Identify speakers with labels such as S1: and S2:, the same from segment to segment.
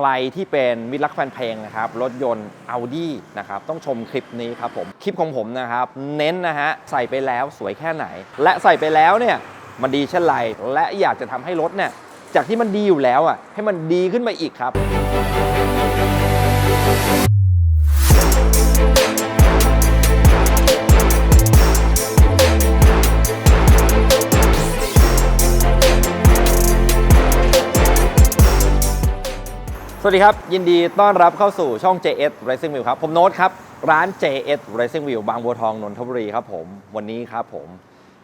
S1: ใครที่เป็นมิตรรักแฟนเพลงนะครับรถยนต์ Audi นะครับต้องชมคลิปนี้ครับผม คลิปของผมนะครับ เน้นนะฮะใส่ไปแล้วสวยแค่ไหน และใส่ไปแล้วเนี่ยมันดีเช่นไรและอยากจะทำให้รถเนี่ยจากที่มันดีอยู่แล้วอะให้มันดีขึ้นมาอีกครับ วัสดีครับ ยินดีต้อนรับเข้าสู่ช่อง JS Racing View ครับ ผมโน้ตครับ ร้าน JS Racing View บางบัวทองนนทบุรีครับผม วันนี้ครับผม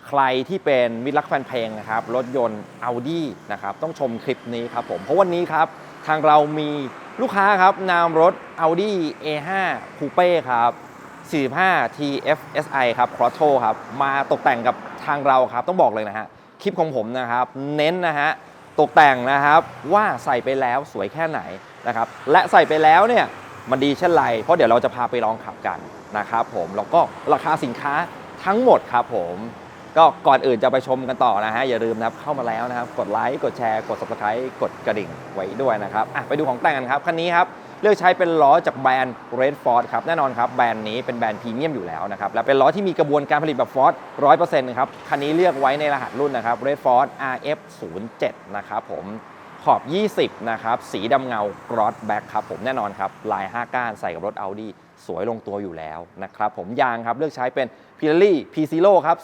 S1: ใครที่เป็นมิตรรักแฟนเพลงนะครับ รถยนต์ Audi นะครับ ต้องชมคลิปนี้ครับผม เพราะวันนี้ครับ ทางเรามีลูกค้าครับนำรถ Audi A5 Coupe ครับ 45 TFSI ครับ Quattro ครับ มาตกแต่งกับทางเราครับ ต้องบอกเลยนะฮะ คลิปของผมนะครับ เน้นนะฮะตกแต่งนะครับว่าใส่ไปแล้วสวยแค่ไหน นะครับและใส่ไปแล้วเนี่ยมันดีเช่นไรเพราะเดี๋ยวเราจะพาไปลองขับกันนะครับผมแล้วก็ราคาสินค้าทั้งหมดครับผมก็ก่อนอื่นจะไปชมกันต่อนะฮะ อย่าลืมนะครับเข้ามาแล้วนะครับ กดไลค์กดแชร์กด subscribe กดกระดิ่งไว้ด้วยนะครับไปดูของแต่งกันครับ คันนี้ครับ เลือกใช้เป็นล้อจากแบรนด์ Red Ford ครับ แน่นอนครับ แบรนด์นี้เป็นแบรนด์พรีเมียมอยู่แล้วนะครับ และเป็นล้อที่มีกระบวนการผลิตแบบ Ford 100%นะครับ คันนี้เลือกไว้ในรหัสรุ่นนะครับ Red Ford RF 0 7 นะครับผม ขอบ 20 นะครับ สีดำเงา Gloss Black ครับผมแน่นอนครับ ลาย 5 ก้านใส่กับรถ Audi สวยลงตัวอยู่แล้วนะครับ ผมยางครับเลือกใช้เป็น Pirelli P Zero ครับ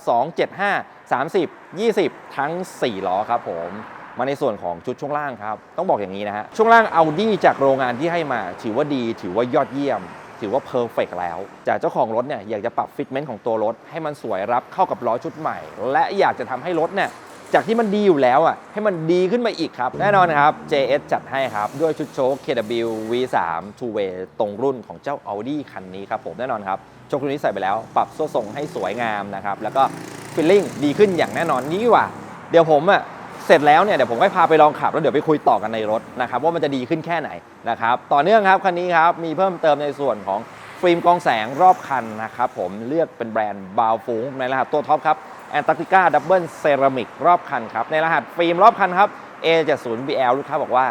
S1: 275 30 20 ทั้ง 4 ล้อครับผมมาในส่วนของชุดช่วงล่างครับ ต้องบอกอย่างนี้นะฮะ ช่วงล่าง Audi จากโรงงานที่ให้มา ถือว่าดีถือว่ายอดเยี่ยม ถือว่าเพอร์เฟกแล้ว จากเจ้าของรถเนี่ยอยากจะปรับฟิตเมนต์ของตัวรถ ให้มันสวยรับเข้ากับล้อชุดใหม่ และอยากจะทำให้รถเนี่ย จากที่มันดีอยู่แล้วอะให้มันดีขึ้นมาอีกครับ แน่นอนครับ JS จัดให้ครับ ด้วยชุดโชค KW V3 Two Way ตรงรุ่นของเจ้า Audi คันนี้ครับผมแน่นอนครับโชครุ่นนี้ใส่ไปแล้ว ปรับส้วทรงให้สวยงามนะครับ แล้วก็ฟีลลิ่งดีขึ้นอย่างแน่นอนนี้ดีกว่า เดี๋ยวผมอะเสร็จแล้วเนี่ยเดี๋ยวผมให้พาไปลองขับแล้วเดี๋ยวไปคุยต่อกันในรถนะครับว่ามันจะดีขึ้นแค่ไหนนะครับต่อเนื่องครับคันนี้ครับมีเพิ่มเติมในส่วนของฟิล์มกองแสงรอบคันนะครับผมเลือกเป็นแบรนด์บาวฟูงในรหัสตัวท็อปครับ แอนตาร์กติกาดับเบิลเซรามิกรอบคันครับ ในรหัสฟิล์มรอบคันครับ A70BL ลูกค้าบอกว่า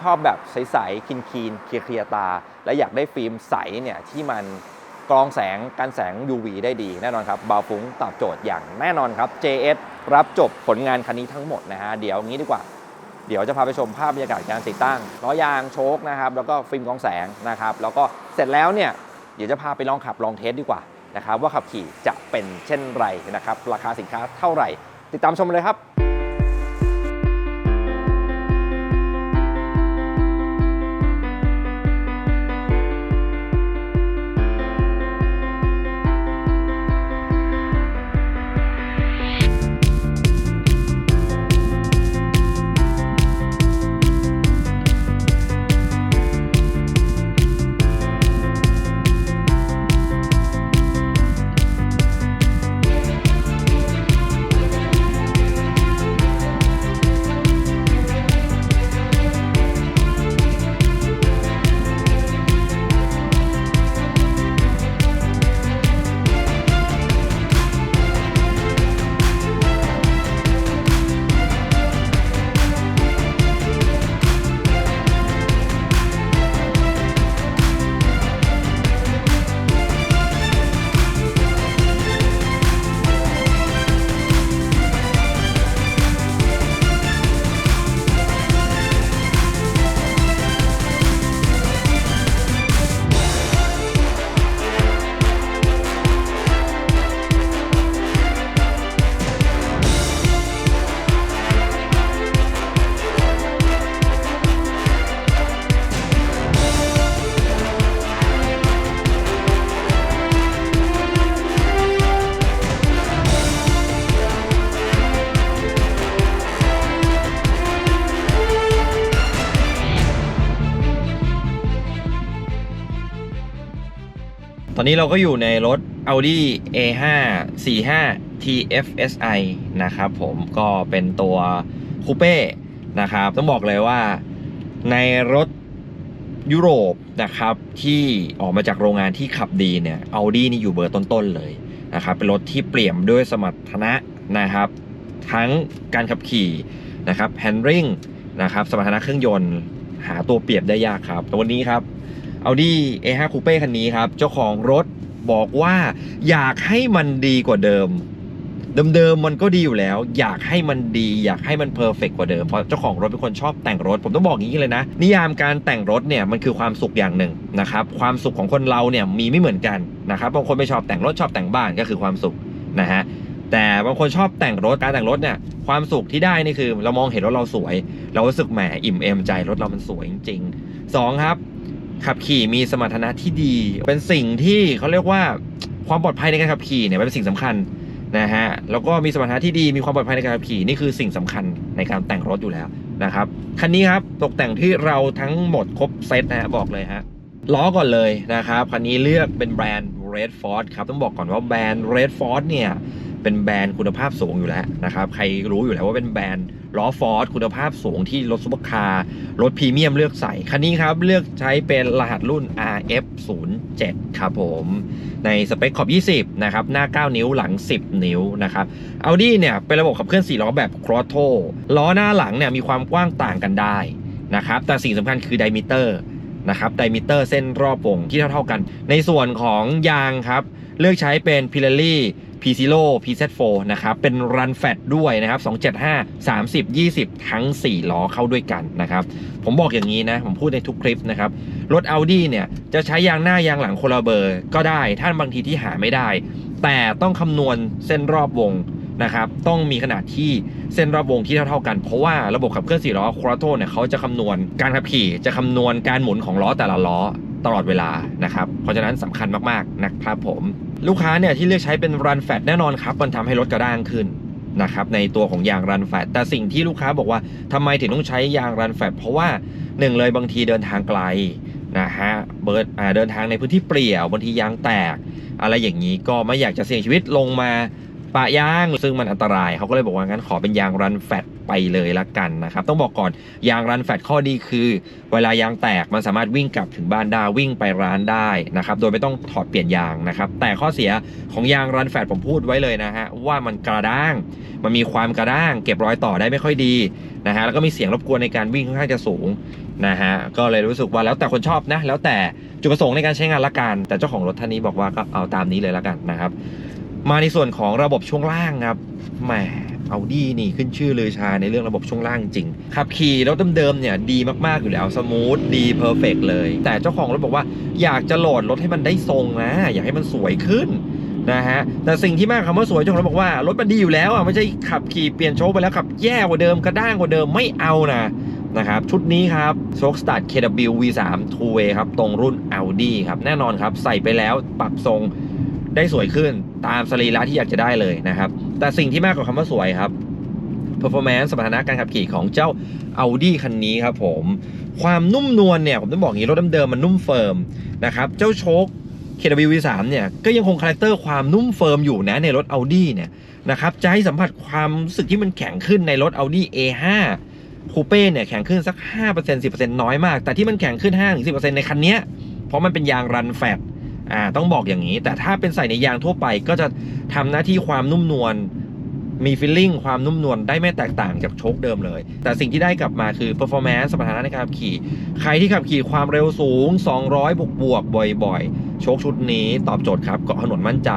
S1: ชอบแบบใสๆคินคีนเคลียร์ตา และอยากได้ฟิล์มใสเนี่ยที่มันกรองแสงกันแสง UV ได้ดีแน่นอนครับบาฟุ้งตอบโจทย์อย่างแน่นอนครับ JS รับจบผลงานคันนี้ทั้งหมดนะฮะ เดี๋ยวงี้ดีกว่า เดี๋ยวจะพาไปชมภาพบรรยากาศการติดตั้งล้อยางโชคนะครับแล้วก็ฟิล์มกรองแสงนะครับแล้วก็เสร็จแล้วเนี่ยเดี๋ยวจะพาไปลองขับลองเทสดีกว่า นะครับว่าขับขี่จะเป็นเช่นไรนะครับราคาสินค้าเท่าไหร่ ติดตามชมเลยครับ ตอนนี้เราก็อยู่ในรถ Audi A5 45 TFSI นะครับผมก็เป็นตัวคูเป้นะครับต้องบอกเลยว่าในรถยุโรปนะครับที่ออกมาจากโรงงานที่ขับดีเนี่ย Audi นี่อยู่เบอร์ต้นๆเลยนะครับเป็นรถที่เปี่ยมด้วยสมรรถนะนะครับ ทั้งการขับขี่นะครับ handling นะครับสมรรถนะเครื่องยนต์หาตัวเปรียบได้ยากครับแต่วันนี้ครับ Audi A5 Coupe คันนี้ครับ เจ้าของรถบอกว่าอยากให้มันดีกว่าเดิม เดิมๆมันก็ดีอยู่แล้ว อยากให้มันดี อยากให้มันเพอร์เฟกกว่าเดิม เพราะเจ้าของรถเป็นคนชอบแต่งรถ ผมต้องบอกอย่างนี้เลยนะ นิยามการแต่งรถเนี่ยมันคือความสุขอย่างหนึ่งนะครับ ความสุขของคนเราเนี่ยมีไม่เหมือนกันนะครับบางคนไม่ชอบแต่งรถชอบแต่งบ้านก็คือความสุขนะฮะแต่บางคนชอบแต่งรถการแต่งรถเนี่ยความสุขที่ได้นี่คือ เรามองเห็นรถเราสวย เรารู้สึกแหมอิ่มเอมใจรถเรามันสวยจริงๆสองครับ ขับขี่มีสมรรถนะที่ดี เป็นสิ่งที่เขาเรียกว่าความปลอดภัยในการขับขี่เนี่ยเป็นสิ่งสำคัญนะฮะแล้วก็มีสมรรถนะที่ดีมีความปลอดภัยในการขับขี่นี่คือสิ่งสำคัญในการแต่งรถอยู่แล้วนะครับคันนี้ครับตกแต่งที่เราทั้งหมดครบเซตนะฮะบอกเลยฮะล้อก่อนเลยนะครับคันนี้เลือกเป็นแบรนด์ Red Ford ครับต้องบอกก่อนว่าแบรนด์ Red Ford เนี่ย เป็นแบรนด์คุณภาพสูงอยู่แล้วนะครับ ใครรู้อยู่แล้วว่าเป็นแบรนด์ล้อฟอร์ดคุณภาพสูงที่รถซุปเปอร์คาร์รถพรีเมียมเลือกใส่คันนี้ครับ เลือกใช้เป็นรหัสรุ่น RF07 ครับผม ในสเปคขอบ 20 นะครับ หน้า 9 นิ้วหลัง 10 นิ้วนะครับ Audi เนี่ย เป็นระบบขับเคลื่อน4ล้อแบบ c r o s s o ล้อหน้าหลังเนี่ยมีความกว้างต่างกันได้นะครับ แต่สิ่งสำคัญคือไดมิเตอร์นะครับไดมิเตอร์เส้นรอบวงที่เท่าๆกัน ในส่วนของยางครับ เลือกใช้เป็น Pirelli P0 PZ4 นะครับ เป็น Run Fat ด้วยนะครับ 275 30 20 ทั้ง 4 ล้อเข้าด้วยกันนะครับ ผมบอกอย่างนี้นะ ผมพูดในทุกคลิปนะครับ รถ Audi เนี่ย จะใช้ยางหน้ายางหลังคนละเบอร์ก็ได้ถ้านบางทีที่หาไม่ได้ แต่ต้องคำนวณเส้นรอบวงนะครับ ต้องมีขนาดที่เส้นรอบวงที่เท่าๆกัน เพราะว่าระบบขับเคลื่อน4ล้อ c r o s s o เนี่ยเขาจะคำนวณการขับขี่ จะคำนวณการหมุนของล้อแต่ละล้อตลอดเวลานะครับ เพราะฉะนั้นสำคัญมากๆนะครับผม ลูกค้าเนี่ยที่เลือกใช้เป็นรันแฟตแน่นอนครับ มันทำให้รถกระด้างขึ้นนะครับในตัวของยางรันแฟตแต่สิ่งที่ลูกค้าบอกว่าทำไมถึงต้องใช้ยางรันแฟตเพราะว่าหนึ่งเลยบางทีเดินทางไกลนะฮะเบิร์ดเดินทางในพื้นที่เปลี่ยวบางทียางแตก อะไรอย่างนี้ก็ไม่อยากจะเสี่ยงชีวิตลงมา ปะยาง ซึ่งมันอันตรายเขาก็เลยบอกว่างั้นขอเป็นยางรันแฟตไปเลยละกันนะครับ ต้องบอกก่อนยางรันแฟตข้อดีคือ เวลายางแตกมันสามารถวิ่งกลับถึงบ้านได้วิ่งไปร้านได้นะครับ โดยไม่ต้องถอดเปลี่ยนยางนะครับ แต่ข้อเสียของยางรันแฟตผมพูดไว้เลยนะฮะว่ามันกระด้าง มันมีความกระด้าง เก็บรอยต่อได้ไม่ค่อยดีนะฮะแล้วก็มีเสียงรบกวนในการวิ่งค่อนข้างจะสูงนะฮะก็เลยรู้สึกว่าแล้วแต่คนชอบนะ แล้วแต่จุดประสงค์ในการใช้งานละกัน แต่เจ้าของรถท่านนี้บอกว่าก็เอาตามนี้เลยละกันนะครับ มาในส่วนของระบบช่วงล่างครับแหมเอาดีนี่ขึ้นชื่อเลยชาในเรื่องระบบช่วงล่างจริง ขับขี่รถเดิมๆเนี่ยดีมากๆอยู่แล้วสมูทดีเพอร์เฟกเลย แต่เจ้าของรถบอกว่าอยากจะโหลดรถให้มันได้ทรงนะ อยากให้มันสวยขึ้นนะฮะแต่สิ่งที่มากคำว่าสวยเจ้าของรถบอกว่ารถมันดีอยู่แล้วอะไม่ใช่ขับขี่เปลี่ยนโชคไปแล้วขับแย่กว่าเดิมกระด้างกว่าเดิมไม่เอานะนะครับชุดนี้ครับโชคสตาร์ท KW V3 Two Way ครับตรงรุ่น Audi ครับแน่นอนครับใส่ไปแล้วปรับทรง ได้สวยขึ้นตามสรีระที่อยากจะได้เลยนะครับ แต่สิ่งที่มากกว่าคำว่าสวยครับ performance สมรรถนะการขับขี่ของเจ้า Audi คันนี้ครับผม ความนุ่มนวลเนี่ย ผมต้องบอกงี้รถเดิมๆมันนุ่มเฟิร์มนะครับ เจ้าโชค KW V3 เนี่ย ก็ยังคงคาแรคเตอร์ความนุ่มเฟิร์มอยู่นะในรถ Audi เนี่ยนะครับจะให้สัมผัสความรู้สึกที่มันแข็งขึ้นในรถ Audi A5 คูเป้เนี่ยแข็งขึ้นสัก 5% 10%น้อยมาก แต่ที่มันแข็งขึ้น 5-10%ในคันเนี้ยเพราะมันเป็นยางรันแฟต อ่าต้องบอกอย่างนี้ แต่ถ้าเป็นใส่ในยางทั่วไปก็จะทำหน้าที่ความนุ่มนวลมีฟีลลิ่งความนุ่มนวลได้ไม่แตกต่างจากโชคเดิมเลย แต่สิ่งที่ได้กลับมาคือ performance สมรรถนะในการขับขี่ ใครที่ขับขี่ความเร็วสูง 200 บวกบวกบ่อยๆ โชคชุดนี้ตอบโจทย์ครับเกาะถนนมั่นใจ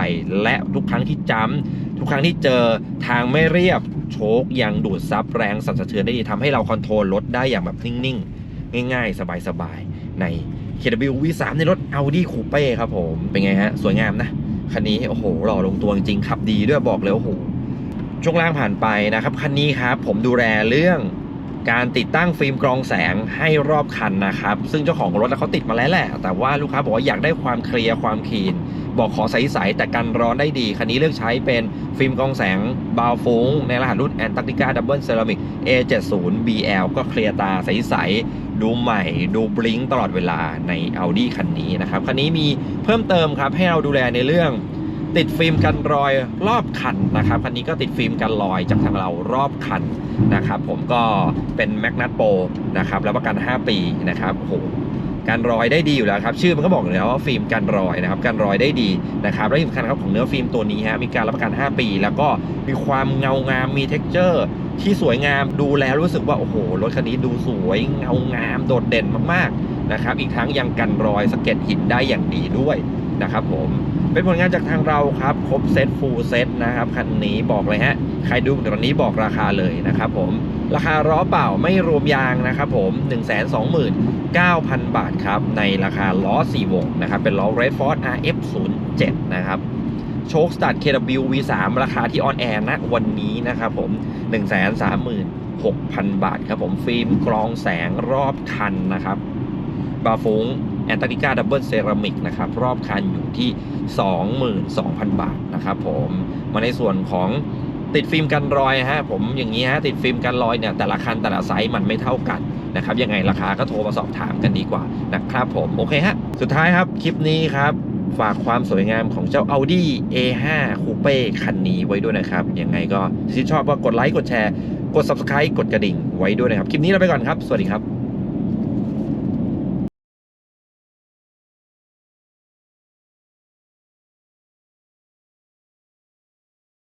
S1: และทุกครั้งที่จ้ำทุกครั้งที่เจอทางไม่เรียบโชคยังดูดซับแรงสั่นสะเทือนได้ดีทำให้เราคอนโทรลรถได้อย่างแบบนิ่งๆ ง่ายๆ สบายๆ ใน KW V3 ในรถ Audi Coupe ครับผม เป็นไงฮะ สวยงามนะ คันนี้ โอ้โห หล่อลงตัวจริงขับดีด้วยบอกเลยโอ้โห ช่วงล่างผ่านไปนะครับ คันนี้ครับ ผมดูแลเรื่องการติดตั้งฟิล์มกรองแสงให้รอบคันนะครับ ซึ่งเจ้าของรถเขาติดมาแล้วแหละ แต่ว่าลูกค้าบอกว่าอยากได้ความเคลียร์ความคีน บอกขอใสๆแต่กันร้อนได้ดี คันนี้เลือกใช้เป็นฟิล์มกรองแสงบาวฟงในรหัสรุ่น Antarctica Double Ceramic A70 BL ก็เคลียร์ตาใสๆ ดูใหม่ดูบลิงตลอดเวลาใน Audi คันนี้นะครับ คันนี้มีเพิ่มเติมครับให้เราดูแลในเรื่องติดฟิล์มกันรอยรอบคันนะครับ คันนี้ก็ติดฟิล์มกันรอยจากทางเรารอบคันนะครับ ผมก็เป็นแมกนัตโปนะครับแล้วประกัน 5 ปีนะครับโอ้โห การรอยได้ดีอยู่แล้วครับชื่อมันก็บอกอยู่แล้วว่าฟิล์มกันรอยนะครับการรอยได้ดีนะครับและที่สำคัญครับของเนื้อฟิล์มตัวนี้ฮะมีการรับประกัน 5 ปี แล้วก็มีความเงางามมีเท็กเจอร์ที่สวยงามดูแล้วรู้สึกว่าโอ้โหรถคันนี้ดูสวยเงางามโดดเด่นมากๆนะครับอีกทั้งยังกันรอยสะเก็ดหินได้อย่างดีด้วยนะครับผมเป็นผลงานจากทางเราครับ ครบเซตฟูลเซตนะครับคันนี้บอกเลยฮะ ใครดูตอนนี้บอกราคาเลยนะครับผม ราคาล้อเปล่าไม่รวมยางนะครับผม 9,000 บาทครับ ในราคาล้อ 4 วงนะครับ เป็นล้อ Red Force RF07 นะครับ โชคสตาร์ท KW V3 ราคาที่ออนแอร์นะวันนี้นะครับผม 136,000 บาทครับผม ฟิล์มกรองแสงรอบคันนะครับ บาฟงแอนตาริกาดับเบิลเซรามิกนะครับ รอบคันอยู่ที่ 22,000 บาทนะครับผม มาในส่วนของติดฟิล์มกันรอยฮะผมอย่างนี้ฮะติดฟิล์มกันรอยเนี่ยแต่ละคันแต่ละไซส์มันไม่เท่ากัน นะครับยังไงราคาก็โทรมาสอบถามกันดีกว่านะครับผมโอเคฮะสุดท้ายครับคลิปนี้ครับฝากความสวยงามของเจ้า Audi A5 Coupe คันนี้ไว้ด้วยนะครับยังไงก็ชื่นชอบก็กดไลค์กดแชร์ กด Subscribe กดกระดิ่งไว้ด้วยนะครับ คลิปนี้เราไปก่อนครับ สวัสดีครับ